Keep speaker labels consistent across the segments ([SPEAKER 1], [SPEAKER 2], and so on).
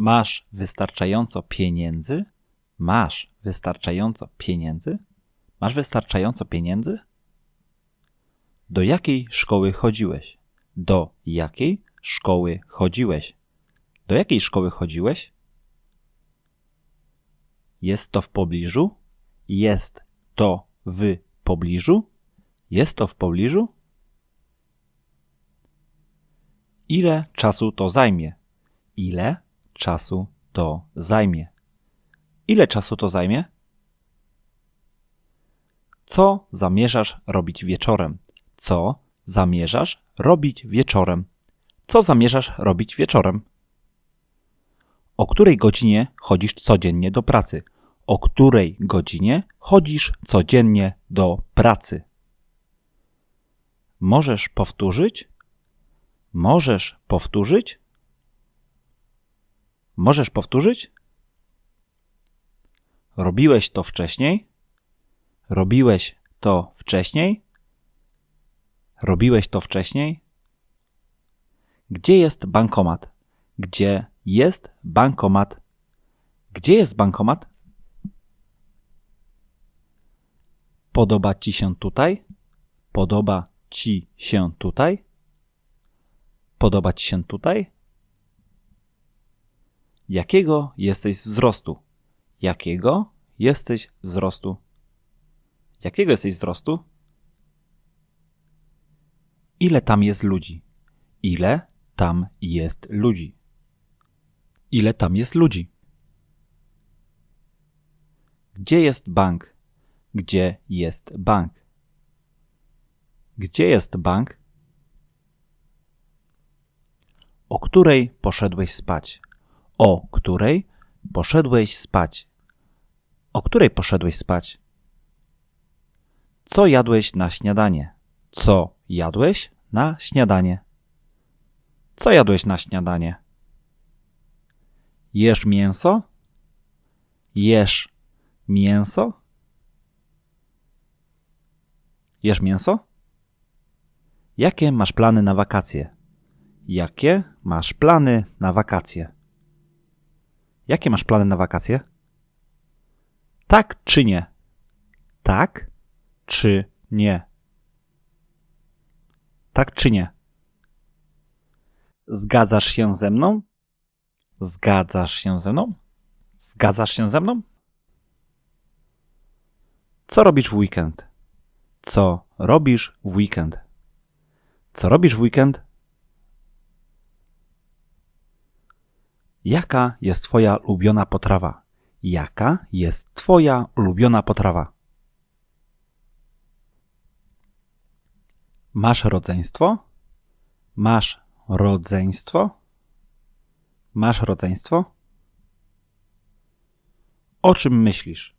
[SPEAKER 1] Masz wystarczająco pieniędzy? Masz wystarczająco pieniędzy? Masz wystarczająco pieniędzy? Do jakiej szkoły chodziłeś? Do jakiej szkoły chodziłeś? Do jakiej szkoły chodziłeś? Jest to w pobliżu? Jest to w pobliżu? Jest to w pobliżu? Ile czasu to zajmie? Ile czasu to zajmie? Ile czasu to zajmie? Co zamierzasz robić wieczorem? Co zamierzasz robić wieczorem? Co zamierzasz robić wieczorem? O której godzinie chodzisz codziennie do pracy? O której godzinie chodzisz codziennie do pracy? Możesz powtórzyć? Możesz powtórzyć? Możesz powtórzyć? Robiłeś to wcześniej? Robiłeś to wcześniej? Robiłeś to wcześniej? Gdzie jest bankomat? Gdzie jest bankomat? Gdzie jest bankomat? Podoba ci się tutaj? Podoba ci się tutaj? Podoba ci się tutaj? Jakiego jesteś wzrostu? Jakiego jesteś wzrostu? Jakiego jesteś wzrostu? Ile tam jest ludzi? Ile tam jest ludzi? Ile tam jest ludzi? Gdzie jest bank? Gdzie jest bank? Gdzie jest bank? O której poszedłeś spać? O której poszedłeś spać? O której poszedłeś spać? Co jadłeś na śniadanie? Co jadłeś na śniadanie? Co jadłeś na śniadanie? Jesz mięso? Jesz mięso? Jesz mięso? Jakie masz plany na wakacje? Jakie masz plany na wakacje? Jakie masz plany na wakacje? Tak czy nie? Tak czy nie? Tak czy nie? Zgadzasz się ze mną? Zgadzasz się ze mną? Zgadzasz się ze mną? Co robisz w weekend? Co robisz w weekend? Co robisz w weekend? Jaka jest Twoja ulubiona potrawa? Jaka jest Twoja ulubiona potrawa? Masz rodzeństwo? Masz rodzeństwo? Masz rodzeństwo? O czym myślisz?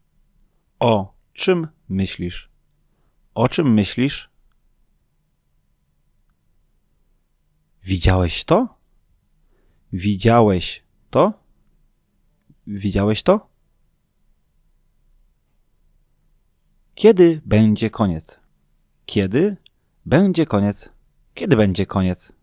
[SPEAKER 1] O czym myślisz? O czym myślisz? Widziałeś to? Widziałeś to? Widziałeś to? Kiedy będzie koniec? Kiedy będzie koniec? Kiedy będzie koniec?